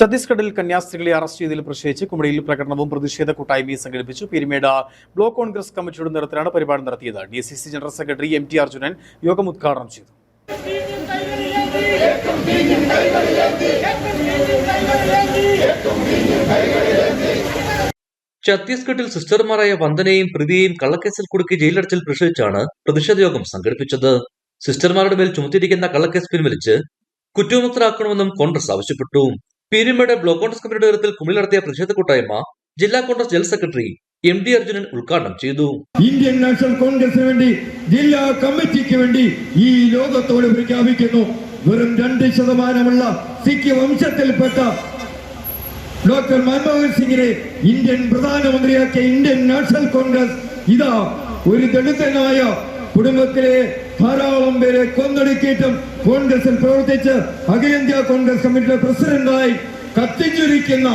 ഛത്തീസ്ഗഡിൽ കന്യാസ്ത്രീകളെ അറസ്റ്റ് ചെയ്തതിൽ പ്രതിഷേധിച്ച് കുമളിയിൽ പ്രകടനവും പ്രതിഷേധ കൂട്ടായ്മയും സംഘടിപ്പിച്ചു. പീരുമേട് ബ്ലോക്ക് കോൺഗ്രസ് കമ്മിറ്റിയുടെ നേതൃത്വത്തിലാണ് പരിപാടി നടത്തിയത്. D C C general secretary M T Arjunan യോഗം ഉദ്ഘാടനം ചെയ്തു. ഛത്തീസ്ഗഡിൽ സിസ്റ്റർമാരായ വന്ദനയും പ്രതിയെയും കള്ളക്കേസിൽ കുടുക്കി ജയിലടച്ചിൽ പ്രതിഷേധിച്ചാണ് പ്രതിഷേധ യോഗം സംഘടിപ്പിച്ചത്. സിസ്റ്റർമാരുടെ മേൽ ചുമത്തിയിരിക്കുന്ന കള്ളക്കേസ് പിൻവലിച്ച് കുറ്റവിമുക്തരാക്കണമെന്നും കോൺഗ്രസ് ആവശ്യപ്പെട്ടു. പീരുമേട് ബ്ലോക്ക് കോൺഗ്രസ് കമ്മിറ്റിയുടെ നേതൃത്വത്തിൽ കുമിളി നടത്തിയ പ്രതിഷേധ കൂട്ടായ്മ ജില്ലാ Congress general secretary M D Arjunan ഉദ്ഘാടനം ചെയ്തു. ഇന്ത്യൻ നാഷണൽ കോൺഗ്രസിന് വേണ്ടി ജില്ലാ കമ്മിറ്റിക്ക് വേണ്ടി ഈ ലോകത്തോട് പ്രഖ്യാപിക്കുന്നു. വെറും രണ്ട് ശതമാനമുള്ള സിഖ് വംശത്തിൽപ്പെട്ട ഡോക്ടർ മൻമോഹൻ സിംഗിനെ ഇന്ത്യൻ പ്രധാനമന്ത്രിയാക്കിയ ഇന്ത്യൻ നാഷണൽ കോൺഗ്രസ് ഇതാ ഒരു ദളിതനായ കുടുംബത്തിലെ ധാരാളം പേരെ കൊന്നൊടുക്കിയിട്ടും കോൺഗ്രസിൽ പ്രവർത്തിച്ച് അഖിലേന്ത്യാ കോൺഗ്രസ് കമ്മിറ്റിയുടെ പ്രസിഡന്റായി കത്തിച്ചുരിക്കുന്ന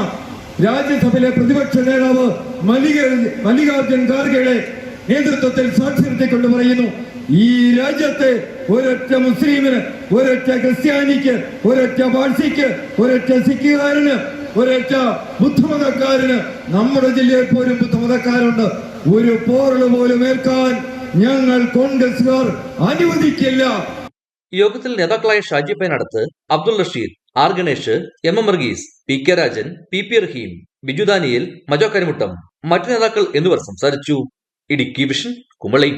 രാജ്യസഭയിലെ പ്രതിപക്ഷ നേതാവ് മല്ലിക മല്ലികാർജുൻ ഖാർഗെയുടെ നേതൃത്വത്തിൽ സാക്ഷി പറയുന്നു ഈ രാജ്യത്തെ ഒരൊറ്റ മുസ്ലിമിന് ഒരൊറ്റ ക്രിസ്ത്യാനിക്ക് ഒരൊറ്റ പാഴ്സിക്ക് ഒരൊറ്റ സിഖുകാരന് ഒരൊറ്റ ബുദ്ധമതക്കാരന് നമ്മുടെ ജില്ലയിൽ പോലും ബുദ്ധമതക്കാരുണ്ട്. ഒരു പോറൽ പോലും ഏൽക്കാൻ ഞങ്ങൾ കോൺഗ്രസുകാർ അനുവദിക്കില്ല. യോഗത്തിൽ നേതാക്കളായ Shaji Painadath Abdul Rasheed R Ganesh M M Varghese P K Rajan P P Rahim Biju Daniel Majo Karimuttam മറ്റു നേതാക്കൾ എന്നിവർ സംസാരിച്ചു. ഇടുക്കി വിഷൻ കുമളി.